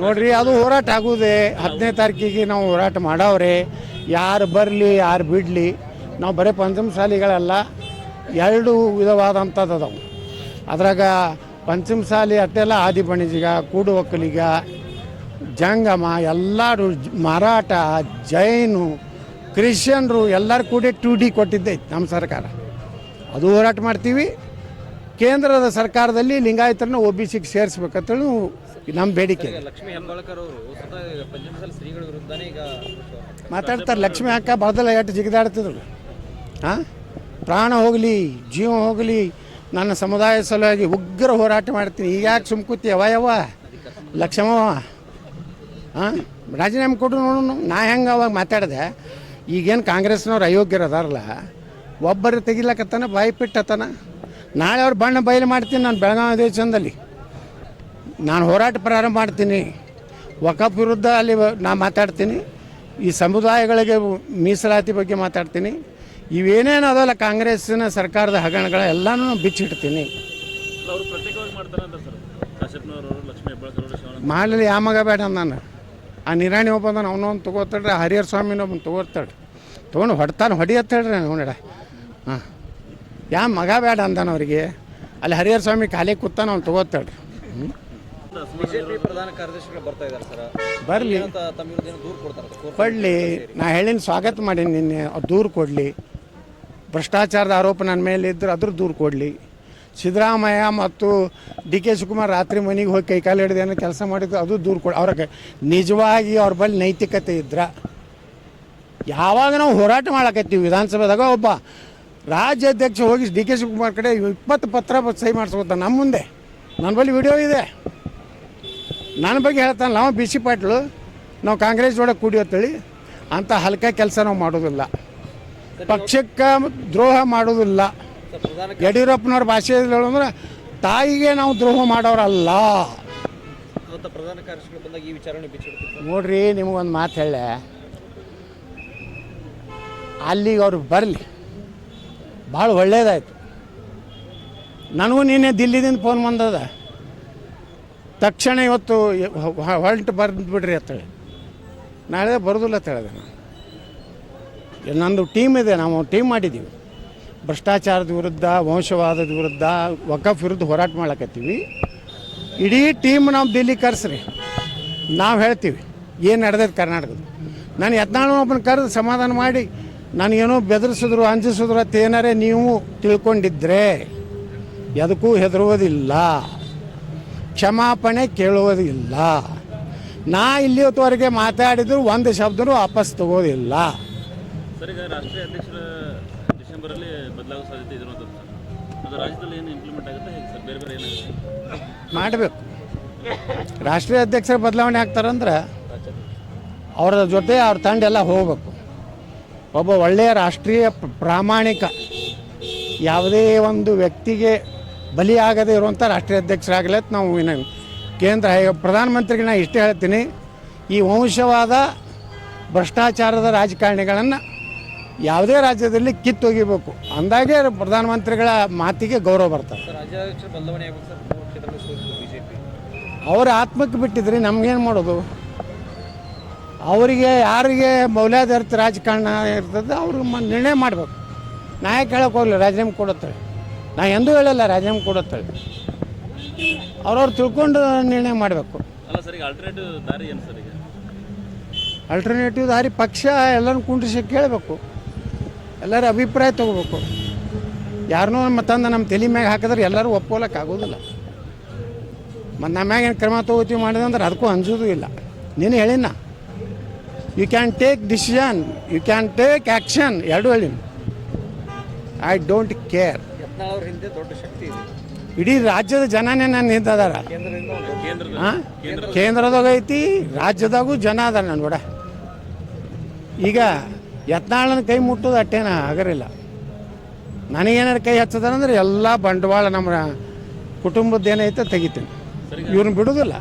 ನೋಡ್ರಿ, ಅದು ಹೋರಾಟ ಆಗುವುದೇ ಹತ್ತನೇ ತಾರೀಕಿಗೆ ನಾವು ಹೋರಾಟ ಮಾಡವ್ರೆ. ಯಾರು ಬರಲಿ, ಯಾರು ಬಿಡಲಿ, ನಾವು ಬರೀ ಪಂಚಮಸಾಲಿಗಳಲ್ಲ. ಎರಡು ವಿಧವಾದಂಥದ್ದು ಅದಾವು. ಅದ್ರಾಗ ಪಂಚಮಸಾಲಿ ಅಟ್ಟೆಲ್ಲ ಆದಿ ಬಣಿಜಿಗ ಕೂಡು ಒಕ್ಕಲಿಗ, ಜಂಗಮ, ಎಲ್ಲರೂ ಮರಾಠ, ಜೈನು, ಕ್ರಿಶ್ಚಿಯನ್ರು ಎಲ್ಲರೂ ಕೂಡಿ ಟು ಡಿ ಕೊಟ್ಟಿದ್ದೈತೆ ನಮ್ಮ ಸರ್ಕಾರ. ಅದು ಹೋರಾಟ ಮಾಡ್ತೀವಿ. ಕೇಂದ್ರದ ಸರ್ಕಾರದಲ್ಲಿ ಲಿಂಗಾಯತರನ್ನ ಒ ಬಿ ಸಿಗೆ ಸೇರಿಸ್ಬೇಕಂತೇಳಿ ನಮ್ಮ ಬೇಡಿಕೆ ಮಾತಾಡ್ತಾರೆ ಲಕ್ಷ್ಮೀ ಹೆಬ್ಬಾಳ್ಕರ್ ಅವರು ಸ್ವತಃ ಶ್ರೀಗಳ ವಿರುದ್ಧನೇ ಈಗ ಮಾತಾಡ್ತಾರೆ ಲಕ್ಷ್ಮಿ ಅಕ್ಕ ಬದಲ ಎಷ್ಟು ಜಿಗಿದಾಡ್ತಿದ್ರು. ಹಾಂ ಪ್ರಾಣ ಹೋಗಲಿ ಜೀವ ಹೋಗಲಿ ನನ್ನ ಸಮುದಾಯ ಸಲುವಾಗಿ ಉಗ್ರ ಹೋರಾಟ ಮಾಡ್ತೀನಿ. ಈಗ ಯಾಕೆ ಸುಮ್ಕೂತಿ ಯಾವ ಯವ ಲಕ್ಷ್ಮವ ಹಾಂ ರಾಜೀನಾಮೆ ಕೊಟ್ಟು ನೋಡು ನಾ ಹೆಂಗೆ ಅವಾಗ ಮಾತಾಡಿದೆ? ಈಗೇನು ಕಾಂಗ್ರೆಸ್ನವ್ರು ಅಯೋಗ್ಯರು ಅದಾರಲ್ಲ ಒಬ್ಬರು ತೆಗಿಲಕತ್ತಾನ ಬಾಯಿ ಬಿಟ್ಟತನ? ನಾಳೆ ಅವ್ರು ಬಣ್ಣ ಬಯಲು ಮಾಡ್ತೀನಿ ನಾನು ಬೆಳಗಾವಿ ಅಧಿವೇಶನದಲ್ಲಿ ನಾನು ಹೋರಾಟ ಪ್ರಾರಂಭ ಮಾಡ್ತೀನಿ. ವಕಫ್ ವಿರುದ್ಧ ಅಲ್ಲಿ ನಾನು ಮಾತಾಡ್ತೀನಿ. ಈ ಸಮುದಾಯಗಳಿಗೆ ಮೀಸಲಾತಿ ಬಗ್ಗೆ ಮಾತಾಡ್ತೀನಿ. ಇವೇನೇನು ಅದಲ್ಲ, ಕಾಂಗ್ರೆಸ್ಸಿನ ಸರ್ಕಾರದ ಹಗರಣಗಳ ಎಲ್ಲನೂ ಬಿಚ್ಚಿಡ್ತೀನಿ. ಮಾಡಲಿ ಯಾವ ಮಗ ಬೇಡ ನಾನು. ಆ ನಿರಾಣಿ ಒಬ್ಬನ ಅವನೊಂದು ತೊಗೋತಾಳ್ರಿ, ಆ ಹರಿಹರ ಸ್ವಾಮಿನ ಒಬ್ಬನ ತೊಗೋತಾಳ್ರಿ. ತೊಗೊಂಡು ಹೊಡ್ತಾನೆ ಹೊಡಿಯತ್ತೇಳ್ರಿ ನೋಡ ಹಾಂ. ಯಾವ ಮಗ ಬೇಡ ಅಂದಾನ ಅವರಿಗೆ ಅಲ್ಲಿ ಹರಿಹರ ಸ್ವಾಮಿ ಖಾಲಿ ಕೂತಾನ ಅವ್ನು ತಗೋತಾಳ್ರಿ. ಬರ್ಲಿ ಬಿಜೆಪಿ ಪ್ರಧಾನ ಕಾರ್ಯದರ್ಶಿಗಳು ಬರ್ತಾ ಇದ್ದಾರೆ ಸರ್. ಬರಲಿ. ಅಂತ ತಮ್ಮ ವಿರುದ್ಧ ಏನೋ ದೂರು ಕೊಡ್ತಾರೆ? ಕೊಡಲಿ. ನಾ ಹೇಳಿನ ಸ್ವಾಗತ ಮಾಡೀನಿ ನಿನ್ನೆ. ಅದು ದೂರು ಕೊಡಲಿ. ಭ್ರಷ್ಟಾಚಾರದ ಆರೋಪ ನನ್ನ ಮೇಲೆ ಇದ್ರೆ ಅದ್ರ ದೂರು ಕೊಡಲಿ. ಸಿದ್ದರಾಮಯ್ಯ ಮತ್ತು ಡಿ ಕೆ ಶಿವಕುಮಾರ್ ರಾತ್ರಿ ಮನೆಗೆ ಹೋಗಿ ಕೈಕಾಲು ಹಿಡಿದು ಏನೋ ಕೆಲಸ ಮಾಡಿದ್ರು ಅದು ದೂರು ಕೊಡಿ ಅವ್ರಿಗೆ ನಿಜವಾಗಿ ಅವ್ರ ಬಳಿ ನೈತಿಕತೆ ಇದ್ರ. ಯಾವಾಗ ನಾವು ಹೋರಾಟ ಮಾಡಕತ್ತೀವಿ ವಿಧಾನಸಭೆದಾಗ ಒಬ್ಬ ರಾಜ್ಯಾಧ್ಯಕ್ಷ ಹೋಗಿ ಡಿ ಕೆ ಶಿವಕುಮಾರ್ ಕಡೆ ಇಪ್ಪತ್ತು ಪತ್ರ ಸಹಿ ಮಾಡಿಸ್ಕೊತ ನಮ್ಮ ಮುಂದೆ. ನನ್ನ ಬಳಿ ವಿಡಿಯೋ ಇದೆ. ನನ್ನ ಬಗ್ಗೆ ಹೇಳ್ತಾನೆ ನಾವು ಬಿ ಸಿ ಪಾಟ್ಲು ನಾವು ಕಾಂಗ್ರೆಸ್ ಜೋಡ ಕೂಡಿಯತ್ತೇಳಿ ಅಂಥ ಹಲ್ಕ ಕೆಲಸ ನಾವು ಮಾಡೋದಿಲ್ಲ. ಪಕ್ಷಕ್ಕೆ ದ್ರೋಹ ಮಾಡೋದಿಲ್ಲ. ಯಡಿಯೂರಪ್ಪನವ್ರ ಭಾಷೆಯಲ್ಲಿ ಹೇಳೋದ್ರೆ ತಾಯಿಗೆ ನಾವು ದ್ರೋಹ ಮಾಡೋರಲ್ಲ. ನೋಡ್ರಿ ನಿಮಗೊಂದು ಮಾತು ಹೇಳ ಅಲ್ಲಿಗೆ ಅವ್ರು ಬರಲಿ. ಭಾಳ ಒಳ್ಳೇದಾಯ್ತು. ನನಗೂ ನಿನ್ನೆ ದಿಲ್ಲಿದಿಂದ ಫೋನ್ ಬಂದದ. ತಕ್ಷಣ ಇವತ್ತು ಹೊಲ್ಟು ಬರ್ದು ಬಿಡ್ರಿ ಅಂತೇಳಿ ನಾಳೆ ಬರೋದಿಲ್ಲ ಅಂತ ಹೇಳಿದೆ ನಾನು. ನಂದು ಟೀಮ್ ಇದೆ, ನಾವು ಟೀಮ್ ಮಾಡಿದ್ದೀವಿ. ಭ್ರಷ್ಟಾಚಾರದ ವಿರುದ್ಧ, ವಂಶವಾದದ ವಿರುದ್ಧ ವಕಫ್ ವಿರುದ್ಧ ಹೋರಾಟ ಮಾಡಕತ್ತೀವಿ. ಇಡೀ ಟೀಮ್ ನಾವು ದಿಲ್ಲಿ ಕರೆಸ್ರಿ. ನಾವು ಹೇಳ್ತೀವಿ, ಏನು ನಡೆದೈತೆ ಕರ್ನಾಟಕದ ನಾನು ಯತ್ನಾಳ ಒಬ್ಬನ ಕರೆದು ಸಮಾಧಾನ ಮಾಡಿ ನನಗೇನೋ ಬೆದರಿಸಿದ್ರು ಅಂಜಿಸಿದ್ರು ಅಂತ ಏನಾರೇ ನೀವು ತಿಳ್ಕೊಂಡಿದ್ರೆ ಎದಕ್ಕೂ ಹೆದರುವುದಿಲ್ಲ. ಕ್ಷಮಾಪಣೆ ಕೇಳುವುದಿಲ್ಲ. ನಾ ಇಲ್ಲಿಯವರೆಗೆ ಮಾತಾಡಿದ್ರು ಒಂದು ಶಬ್ದನೂ ವಾಪಸ್ ತಗೋದಿಲ್ಲ. ಮಾಡಬೇಕು. ರಾಷ್ಟ್ರೀಯ ಅಧ್ಯಕ್ಷರ ಬದಲಾವಣೆ ಆಗ್ತಾರಂದ್ರೆ ಅವರ ಜೊತೆ ಅವ್ರ ತಂಡ ಎಲ್ಲ ಹೋಗ್ಬೇಕು. ಒಬ್ಬ ಒಳ್ಳೆಯ ರಾಷ್ಟ್ರೀಯ ಪ್ರಾಮಾಣಿಕ ಯಾವುದೇ ಒಂದು ವ್ಯಕ್ತಿಗೆ ಬಲಿಯಾಗದೆ ಇರುವಂಥ ರಾಷ್ಟ್ರೀಯ ಅಧ್ಯಕ್ಷರಾಗಲಿ ಅಂತ ನಾವು ಕೇಂದ್ರ ಪ್ರಧಾನಮಂತ್ರಿಗೆ ನಾನು ಇಷ್ಟು ಹೇಳ್ತೀನಿ. ಈ ವಂಶವಾದ ಭ್ರಷ್ಟಾಚಾರದ ರಾಜಕಾರಣಿಗಳನ್ನು ಯಾವುದೇ ರಾಜ್ಯದಲ್ಲಿ ಕಿತ್ತೊಗಿಬೇಕು. ಅಂದಾಗೆ ಪ್ರಧಾನಮಂತ್ರಿಗಳ ಮಾತಿಗೆ ಗೌರವ ಬರ್ತದೆ. ಅವ್ರ ಆತ್ಮಕ್ಕೆ ಬಿಟ್ಟಿದ್ರಿ ನಮ್ಗೇನು ಮಾಡೋದು? ಅವರಿಗೆ ಯಾರಿಗೆ ಮೌಲ್ಯಾಧಾರಿತ ರಾಜಕಾರಣ ಇರ್ತದೆ ಅವರು ಮ ನಿರ್ಣಯ ಮಾಡಬೇಕು. ನಾ ಯಾಕೆ ಹೇಳಕ್ಕೆ ಹೋಗಲಿ ರಾಜೀನಾಮೆ ಕೊಡುತ್ತೇವೆ ನಾ ಎಂದೂ ಹೇಳಲ್ಲ ರಾಜೀನಾಮೆ ಕೊಡುತ್ತೇವೆ ಅವ್ರವ್ರು ತಿಳ್ಕೊಂಡು ನಿರ್ಣಯ ಮಾಡಬೇಕು. ಅಲ್ಲ ಸರ್ ಈಗ ಆಲ್ಟರ್ನೇಟಿವ್ ದಾರಿ ಏನು ಸರ್ ಈಗ? ಅಲ್ಟರ್ನೇಟಿವ್ ದಾರಿ ಪಕ್ಷ ಎಲ್ಲರೂ ಕುಂಡ್ರಿಸಿ ಕೇಳಬೇಕು. ಎಲ್ಲರ ಅಭಿಪ್ರಾಯ ತಗೋಬೇಕು. ಯಾರನ್ನೂ ನಮ್ಮ ತಂದು ನಮ್ಮ ತಲೆ ಮ್ಯಾಗ ಹಾಕಿದ್ರೆ ಎಲ್ಲರೂ ಒಪ್ಕೊಳಕ್ಕೆ ಆಗೋದಿಲ್ಲ ಮತ್ತು ನಮ್ಮ ಮ್ಯಾಗ ಏನು ಕ್ರಮ ತಗೋತೀವಿ ಮಾಡಿದೆ ಅಂದ್ರೆ ಅದಕ್ಕೂ ಅಂಜೋದು ಇಲ್ಲ. ನೀನು ಹೇಳಿನ you can take decision you can take action ಎರಡು ಹೇಳಿ. ಐ ಡೋಂಟ್ ಕೇರ್ ಇಡೀ ರಾಜ್ಯದ ಜನನೇ ನನ್ನ ನಿಂತದಾರ ಹಾಂ ಕೇಂದ್ರದಾಗ ಐತಿ ರಾಜ್ಯದಾಗೂ ಜನ ಅದಾರ ನನ್ನ ಕೂಡ. ಈಗ ಯತ್ನಾಳನ ಕೈ ಮುಟ್ಟೋದು ಅಟ್ಟೇನ ಆಗರಿಲ್ಲ. ನನಗೇನಾರು ಕೈ ಹಚ್ಚದಾರಂದ್ರೆ ಎಲ್ಲ ಬಂಡವಾಳ ನಮ್ಮ ಕುಟುಂಬದ ಏನೈತೆ ತೆಗಿತೀನಿ ಇವ್ರನ್ನ ಬಿಡೋದಿಲ್ಲ.